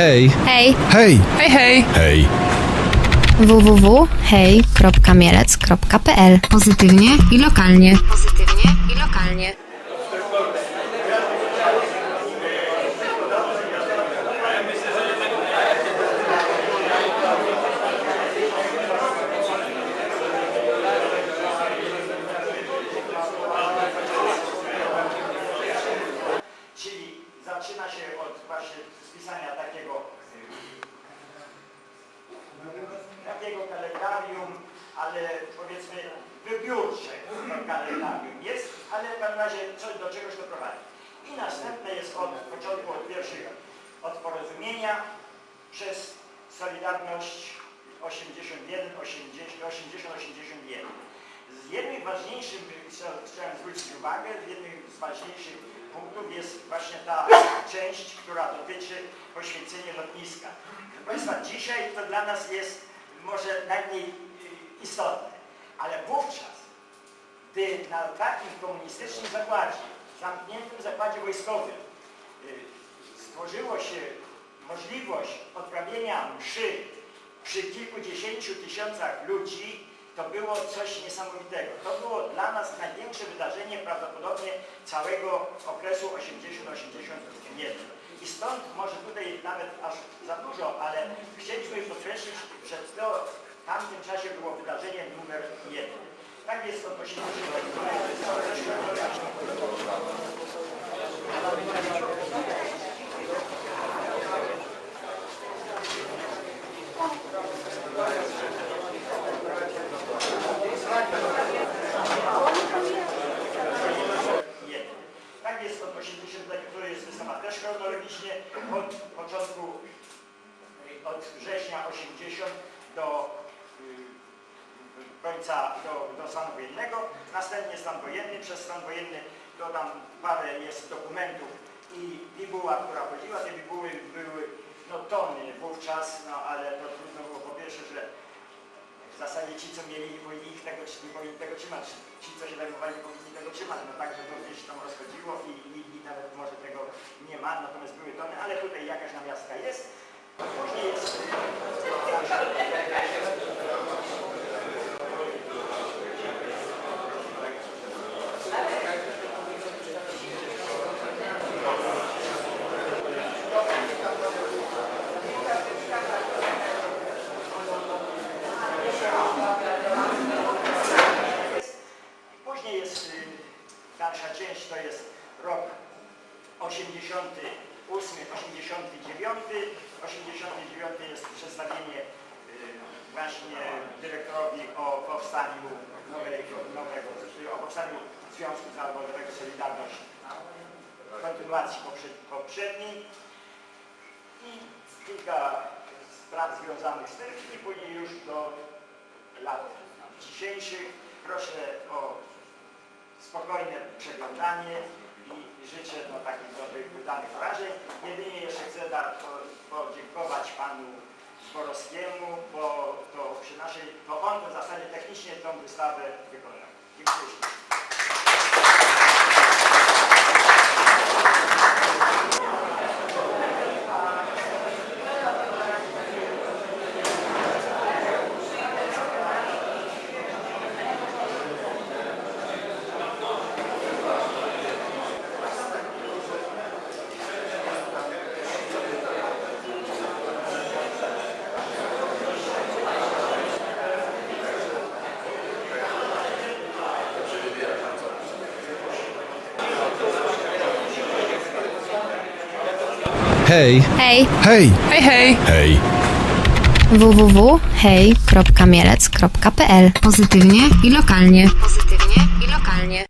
Hej, Hej, Hej! Hej, hej! Hej! www.hej.mielec.pl Pozytywnie i lokalnie. Pozytywnie i lokalnie. Kalendarium, ale powiedzmy wybiórcze kalendarium jest, ale w każdym razie coś do czegoś to prowadzi. I następne jest od początku, od pierwszych, od porozumienia przez Solidarność 81, 80, 80, 81. Z jednych ważniejszych, chciałem zwrócić uwagę, z jednych z ważniejszych punktów jest właśnie ta część, która dotyczy poświęcenia lotniska. Proszę Państwa, dzisiaj to dla nas jest najmniej y, istotne, ale wówczas, gdy na takim komunistycznym zakładzie, zamkniętym zakładzie wojskowym, y, stworzyło się możliwość odprawienia mszy przy kilkudziesięciu tysiącach ludzi, to było coś niesamowitego. To było dla nas największe wydarzenie prawdopodobnie całego okresu 80-81. I stąd może tutaj nawet aż za dużo, ale chcieliśmy podkreślić, że to w tamtym czasie było wydarzenie numer jeden. Tak jest 80 jeden. Tak jest od 80, to jest wystawa też chronologicznie, od początku, od września 80 do y, końca, do, do stanu wojennego, następnie stan wojenny, przez stan wojenny to tam parę jest dokumentów i bibuła, która chodziła, te bibuły były no tony wówczas, no ale to trudno było po pierwsze, że w zasadzie ci, co mieli, nie powinni ich tego, nie powinni tego trzymać. Ci, co się zajmowali, powinni tego trzymać. No także to gdzieś tam rozchodziło i, i, i nawet może tego nie ma, natomiast były tony, ale tutaj jakaś namiastka jest. Później jest... Później jest y, dalsza część, to jest rok 88, 89. 89 jest przedstawienie y, właśnie dyrektorowi o powstaniu nowego, nowego o powstaniu Związku Zawodowego Solidarność, kontynuacji poprze- poprzedniej i kilka spraw związanych z tym i później już do lat dzisiejszych. Proszę o spokojne przeglądanie i życzę no, takich dobrych, wydanych wrażeń. Jedynie jeszcze chcę podziękować panu Borowskiemu, bo to przy naszej, to on w zasadzie technicznie tą wystawę wykonał. Dziękuję hej, Hej, Hej! Hej, hej! Hej! www.hej.mielec.pl Pozytywnie i lokalnie. Pozytywnie i lokalnie.